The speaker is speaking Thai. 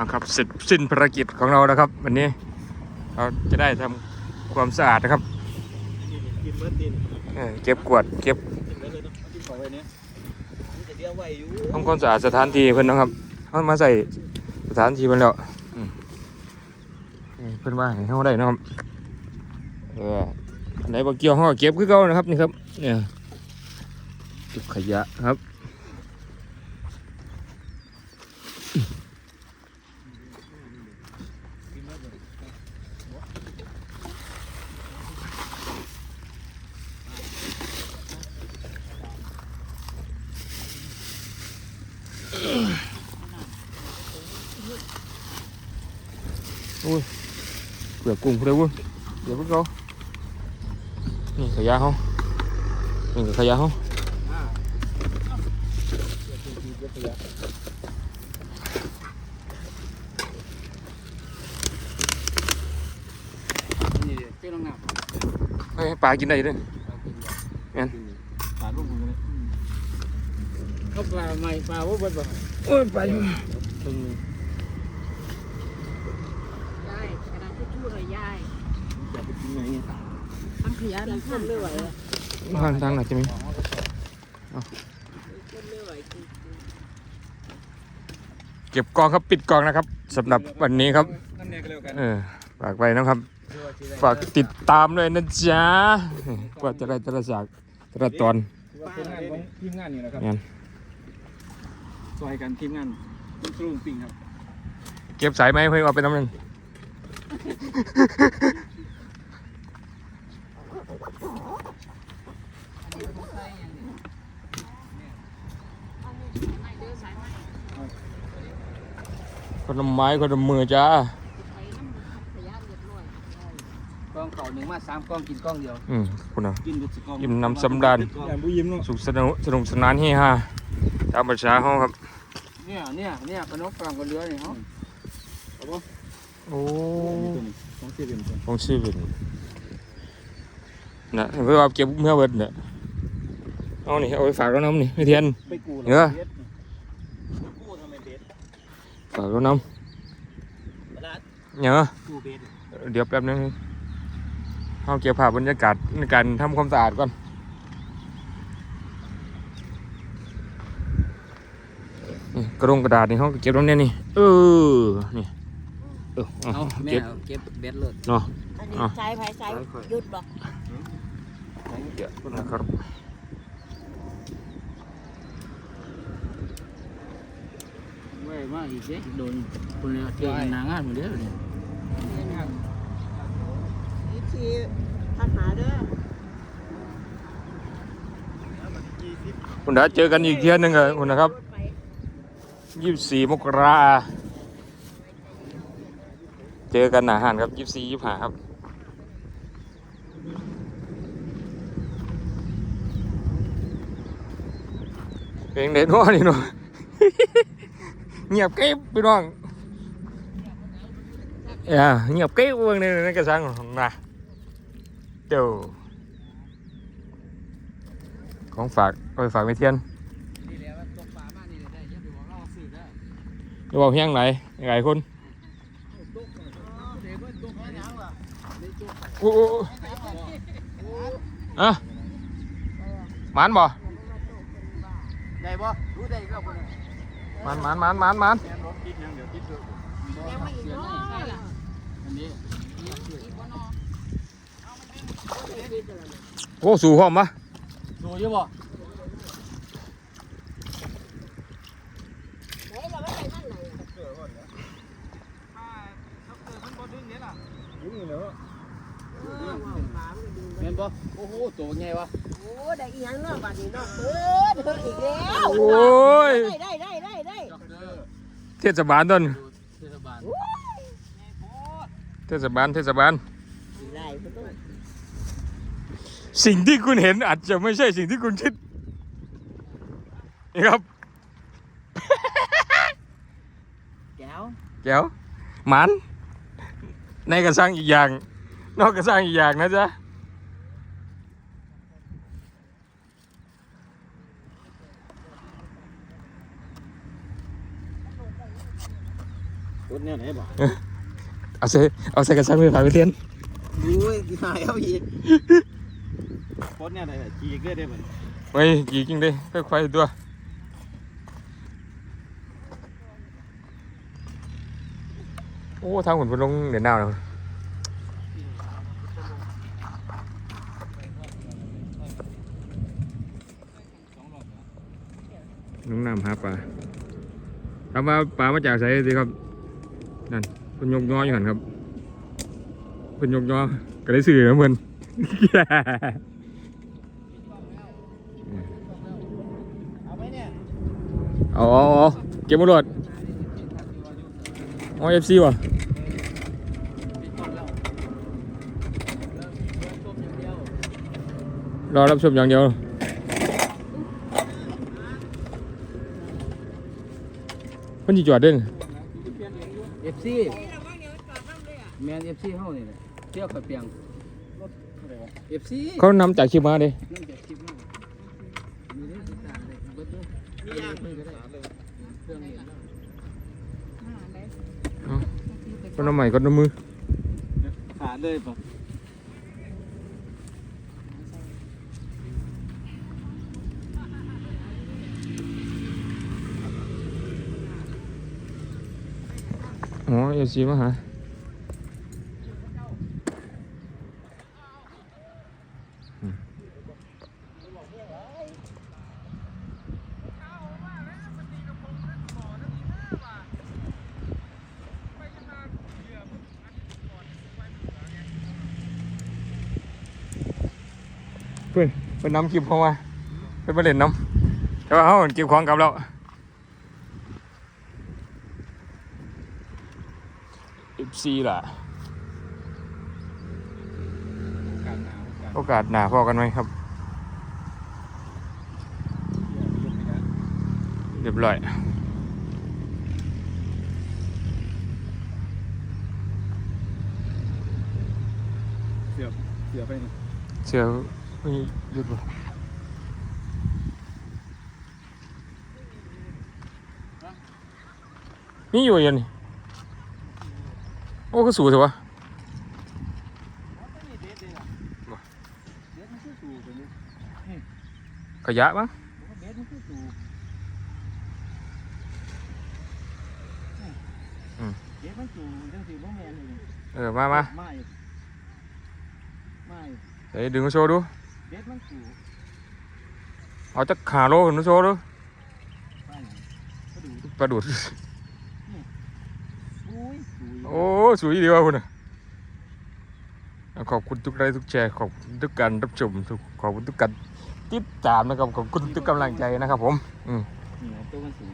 อะครับเสร็จสิ้นภารกิจของเราแล้วครับ วันนี้เราจะได้ทำความสะอาดนะครับเก็บกวาดเก็บทำความสะอาดสถานที่เพิ่นนะครับเอามาใส่สถานที่เพิ่นแล้วเพิ่นว่าให้เฮาได้นะครับเออไหนบ่เกี่ยวเฮาเก็บคือเก่านะครับนี่ครับเนี่ยเก็บขยะครับ เปลือกกุ้งพวกนี้วุ้นเดี๋ยวพวกเรานี่ขยะเขานี่ ทั้งขยะทั้งคนไม่ไหวอะทางทางไหนจะมีคนไม่ไหวจริงเก็บกองครับปิดกองนะครับสำหรับวันนี้ครับนั่นเนี่ยก็เร็วกันเออฝากไว้นะครับ ฝากติดตามด้วยนะจ๊ะกว่าจะได้แต่ละฉากแต่ละตอนว่าเป็นงานของทีมงานนี่แหละครับงั้นซอยกันทีมงานลูกลุงปิงครับ เก็บสายไหมเพื่อเอาไปน้ำหนึ่ง ไม่เดินสายไม่ คน ละไม้คนละมือจ้าไปน้ำขยะเรียบร้อยกล้องเขาหนึ่งมาสามกล้องกินกล้องเดียว อืมคุณอะกินบุษกล้องอิ่มน้ำสำราญอย่างผู้ยิ้มเนาะสุขสนุกสนุกสนานเฮฮาตามประชาห้องครับ เนี่ยเนี่ยเนี่ยขนมปังกับเรือนี่เฮาโอ้ของเซเว่นของชีวิตนะเพื่อเอาเก็บเมื่อเบิดเนี่ยเอานี่เอาไปฝากเราน้ำนี่ไม่เทียนไปกูเออกูทำไมเบสฝากเราน้ตลาดำ เนี่ยกูเบสเดี๋ยวแป๊บนึงเอาเก็บภาพบรรยากาศในการทำความสะอาดก่อนนี่กระดงกระดาษนี่เขาก็เก็บตรงเนี้ยนี่เออนี่เออเอาเอาแม่เก็บเอาเก็บเบสเลยเนาะ อันนี้อะ ใช้ภายใช้หยุดบอกเดี๋ยวนะครับ เว้ยมาอีกเด้โดนคนเนี่ยเที่ยวหนางานหมดเด้อเนี่ยนี่คือทักหาเด้อคุณดาเจอกันอีกเที่ยหนึงอะคุณนะครับไปยี่สิบสี่มกราเจอกันหนาหันครับยี่สิบสี่ยี่สิบห้าครับเพลงเด็ดว่านี่เนาะ เงียบเก็บพี่น้องเอ่าเงียบเก็บเบิ่งในในกระสังของนะเดี๋ยวของฝากเอาไปฝากไม่เทียนนี่แหละว่าตกปลามานี่ได้อย่าไปบอกเราซื้อเด้อจะบอกเพียงไหนหลายคนตกเดี๋ยวตกหยังล่ะนี่ตกโอ้โอ้โอ้อะหมันบ่ได้บ่รู้ได้ก็บ่ห มันหมันหมันหมันหมันแม่นรถคิดยังเดี๋ยวคิดดูยังไม่อีกเนาะอันนี้โอ้สู่พร้อมปะดูอยู่บ่ไหนเราไม่ไปนั่นไหนอะดึงเหรอเออว่าวปลามันก็ดึงไป แม่น บ่โอ้โหตัวใหญ่วะโอ้ได้อีหยังเนาะบัดนี้เนาะเปิดเปิดอีกแล้วโอ้ย ได้ได้ได้ได้ได้ด็อกเตอร์เทศบาลต้นเทศบาลเทศบาลเทศบาล ได้บ่ต้องสิ่งที่คุณเห็นอาจจะไม่ใช่สิ่งที่คุณคิดนี่ครับแก้วแก้วหมันในกระสังอีกอย่าง นอกกระสังอีกอย่างนะจ๊ะ รถเนี่ยไหนบอกเอาใส่เอาใส่กระชังไปพาไปเทียนดูกี่หายเอาอีกรถเนี่ยไหนจีเกิดได้ไหมไว้กี่กิ้งได้ค่อยๆตัวโอ้ทางหุ่นพนลงเดี๋ยวหนาวแล้วน้องน้ำหาปลาถามว่าปลามาจากไสสิครับ นั่นเพิ่นยกย้ออยู่หันครับเพิ่นยกย้อก็ได้สื่อนะเพิ่นเอาไหมเนี่ยอาเอาเก็บมาโหลดเอาเอฟซีว่ะรอรับชมอย่างเดียวเพิ่นจีจอดเด่น เอฟซีแมนเอฟซีเฮานี่แหละเที่ยวขับเปียงเอฟซีเขานำจากคลิปมาเด้นั่งจากคลิปมาอยู่ในติดตามเลยเบิดเลยมีอย่างมือก็ได้เครื่องนี้คนน้ำใหม่คนน้ำมือขาดเลยปะ อ๋อเอฟซีมาหาเพื่อนเพื่อนนำคลิปเข้ามาเพื่อนมาเล่นน้ำแต่ว่าเขาเก็บของกลับแล้ว เอฟซีล่ะการหนาวการโอกาสหนาพอกันไหมครับ เรียบร้อยเสือเสือไปนี่เสือไม่หยุดบ่นี่อยู่ยังนี่ โอ้ก็สูเถอะวะเด็ดเลยนะเด็ดมันคือสูตัวนี้ขยะมั้งเด็ดมันคือสูเด็ดมันสูจังสิบ่แม่นเลยเออมามาไม่ไม่เดี๋ยวดึงมาโชว์ดูเด็ดมันสูเอาจักขาโลขึ้นมาโชว์ดูไปไหนก็ดูปลาดุดอุ้ยสูโอ้ สวยดีว่ะคุณขอบคุณทุกไลค์ทุกแชร์ขอบคุณทุกการรับชมทุกขอบคุณทุกการติดตามนะครับขอบคุณทุกกำลังใจนะครับผม อืมนี่ตัวมันสูง